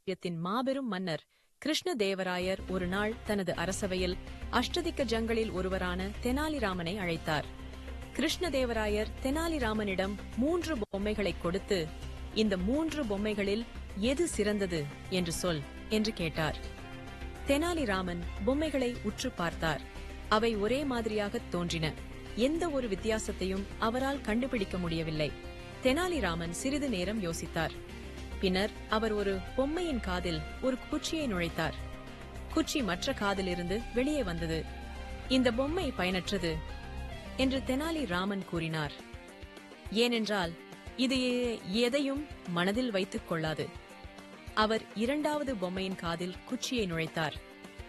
சாம்ராஜ்யத்தின் மாபெரும் மன்னர் கிருஷ்ணதேவராயர் ஒரு நாள் தனது அரசவையில் அஷ்டதிக்க ஜங்களில் ஒருவரான தெனாலிராமனை அழைத்தார். கிருஷ்ணதேவராயர் தெனாலிராமனிடம் மூன்று பொம்மைகளை கொடுத்து இந்த மூன்று பொம்மைகளில் எது சிறந்தது என்று சொல் என்று கேட்டார். தெனாலிராமன் பொம்மைகளை உற்று பார்த்தார். அவை ஒரே மாதிரியாக தோன்றின. எந்த ஒரு வித்தியாசத்தையும் அவரால் கண்டுபிடிக்க முடியவில்லை. தெனாலிராமன் சிறிது நேரம் யோசித்தார். பின்னர் அவர் ஒரு பொம்மையின் காதில் ஒரு குச்சியை நுழைத்தார். குச்சி மற்ற காதிலிருந்து வெளியே வந்தது. இந்த பொம்மை பயனற்றது என்று தெனாலிராமன் கூறினார். ஏனென்றால் இது எதையும் மனதில் வைத்துக் கொள்ளாது. அவர் இரண்டாவது பொம்மையின் காதில் குச்சியை நுழைத்தார்.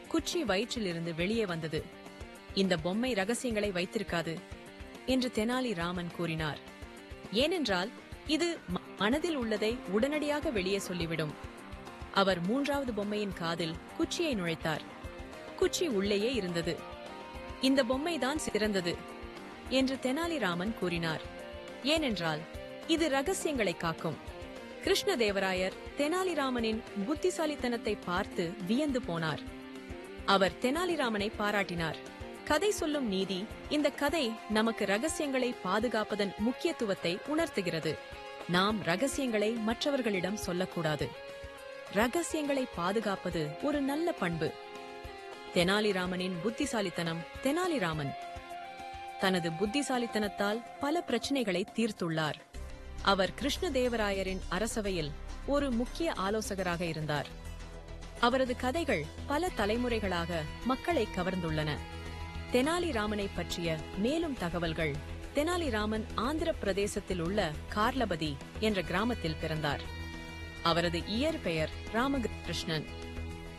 குச்சி வயிற்றிலிருந்து வெளியே வந்தது. இந்த பொம்மை ரகசியங்களை வைத்திருக்காது என்று தெனாலி ராமன் கூறினார். ஏனென்றால் இது ம- மனதில் உள்ளதை உடனடியாக வெளியே சொல்லிவிடும். அவர் மூன்றாவது பொம்மையின் காதில் குச்சியை நுழைத்தார். குச்சி உள்ளேயே இருந்தது. இந்த பொம்மைதான் சிறந்தது என்று தெனாலிராமன் கூறினார். ஏனென்றால் இது ரகசியங்களை காக்கும். கிருஷ்ணதேவராயர் தெனாலிராமனின் புத்திசாலித்தனத்தை பார்த்து வியந்து போனார். அவர் தெனாலிராமனை பாராட்டினார். கதை சொல்லும் நீதி இந்த கதை நமக்கு ரகசியங்களை பாதுகாப்பதன் முக்கியத்துவத்தை உணர்த்துகிறது. நாம் ரகசியங்களை மற்றவர்களிடம் சொல்லக்கூடாது. ரகசியங்களை பாதுகாப்பது ஒரு நல்ல பண்பு. தெனாலிராமனின் புத்திசாலித்தனம் தெனாலிராமன். தனது புத்திசாலித்தனத்தால் பல பிரச்சனைகளை தீர்த்துள்ளார். அவர் கிருஷ்ணதேவராயரின் அரசவையில் ஒரு முக்கிய ஆலோசகராக இருந்தார். அவரது கதைகள் பல தலைமுறைகளாக மக்களை கவர்ந்துள்ளன. தெனாலிராமனை பற்றிய மேலும் தகவல்கள். தெனாலிராமன் ஆந்திர பிரதேசத்தில் உள்ள கார்லபதி என்ற கிராமத்தில் பிறந்தார். அவரது இயற்பெயர் ராமகிருஷ்ணன்.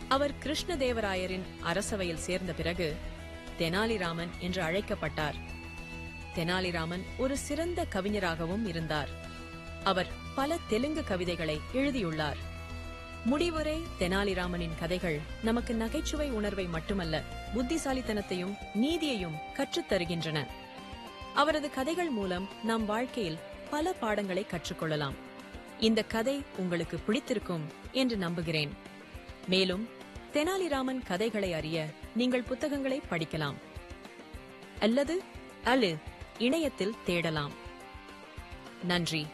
அவர் கிருஷ்ணதேவராயரின் அரசவையில் சேர்ந்த பிறகு தெனாலிராமன் என்று அழைக்கப்பட்டார். தெனாலிராமன் ஒரு சிறந்த கவிஞராகவும் இருந்தார். அவர் பல தெலுங்கு கவிதைகளை எழுதியுள்ளார். முடிவரை தெனாலிராமனின் கதைகள். நமக்கு நகைச்சுவை உணர்வை மட்டுமல்ல புத்திசாலித்தனத்தையும் நீதியையும் கற்றுத் தருகின்றன. அவரது கதைகள் மூலம் நம் வாழ்க்கையில் பல பாடங்களை கற்றுக்கொள்ளலாம். இந்த கதை உங்களுக்கு பிடித்திருக்கும் என்று நம்புகிறேன். மேலும் தெனாலிராமன் கதைகளை அறிய நீங்கள் புத்தகங்களை படிக்கலாம். அல்லது அலு இணையத்தில் தேடலாம். நன்றி.